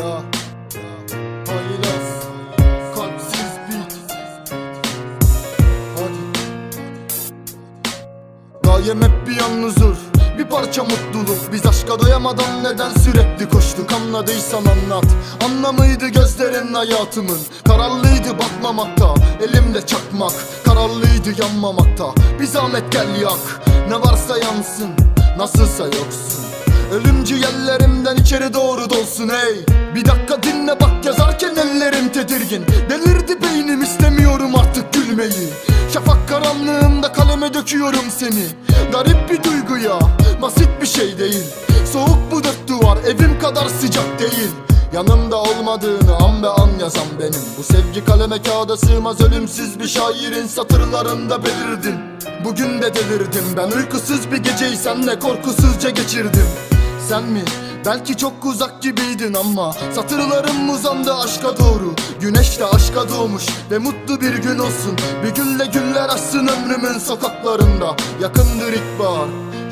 hayla Haylaz Kalpsiz bit. Bir yalnızdır. Bir parça mutluluk. Biz aşka doyamadan neden sürekli koştuk? Anladıysan anlat. Anlamıydı gözlerin hayatımın. Kararlıydı batmamakta Elimde çakmak. Kararlıydı yanmamakta. Bir zahmet gel yak. Ne varsa yansın. Nasılsa yoksun. Ölümcü ellerimden içeri doğru dolsun hey. Bir dakika dinle bak yazarken ellerim tedirgin. Delirdi beynim istemiyorum artık gülmeyi. Şafak karanlığında kaleme döküyorum seni. Garip bir duygu ya basit bir şey değil. Soğuk bu dört duvar evim kadar sıcak değil. Yanımda olmadığını an be an yazan benim. Bu sevgi kaleme kağıda sığmaz ölümsüz bir şairin satırlarında belirdin. Bugün de delirdim ben uykusuz bir geceyi senle korkusuzca geçirdim Sen mi? Belki çok uzak gibiydin ama Satırlarım uzandı aşka doğru. Güneş de aşka doğmuş ve mutlu bir gün olsun. Bir gülle güller açsın ömrümün sokaklarında. Yakındır ilkbahar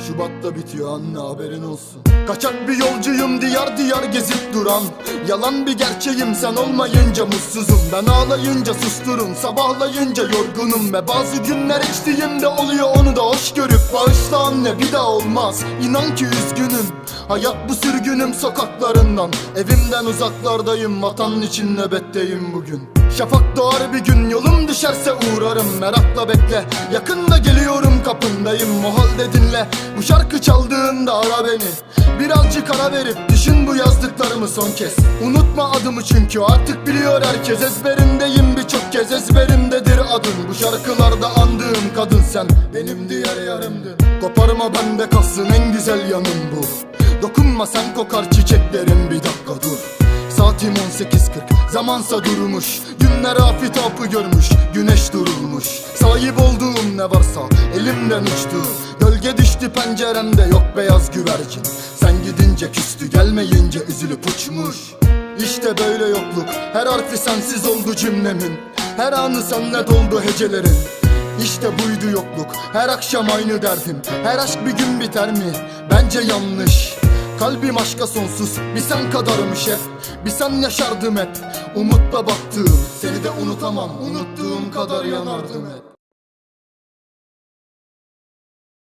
Şubat'ta bitiyor anne haberin olsun. Kaçak bir yolcuyum diyar diyar gezip duran. Yalan bir gerçeğim sen olmayınca mutsuzum. Ben ağlayınca susturun sabahlayınca yorgunum. Ve bazı günler içtiğimde oluyor onu da hoş görüp Bağışla anne bir daha olmaz. İnan ki üzgünüm Hayat bu sürgünüm sokaklarından. Evimden uzaklardayım vatanın için nöbetteyim bugün. Şafak doğar bir gün yolum düşerse uğrarım. Merakla bekle yakında geliyorum kapındayım. O halde dinle bu şarkı çaldığında ara beni. Birazcık ara verip düşün bu yazdıklarımı son kez. Unutma adımı çünkü artık biliyor herkes. Ezberimdeyim birçok kez ezberimdedir adın. Bu şarkılarda andığım kadın sen. Benim diğer yarımdın. Koparma bende kalsın en güzel yanım bu Dokunma sen kokar çiçeklerim bir dakika dur. Saatim 18.40 zamansa durmuş. Günler afitabı görmüş güneş durulmuş. Sahip olduğum ne varsa elimden uçtu. Gölge düştü penceremde yok beyaz güvercin. Sen gidince küstü gelmeyince üzülüp uçmuş. İşte böyle yokluk her harfi sensiz oldu cümlemin. Her anı senle doldu hecelerin. İşte buydu yokluk Her akşam aynı derdim. Her aşk bir gün biter mi? Bence yanlış Kalbim aşka sonsuz Bir sen kadarmış hep Bir sen yaşardım hep Umutla baktığım. Seni de unutamam Unuttuğum kadar yanardım hep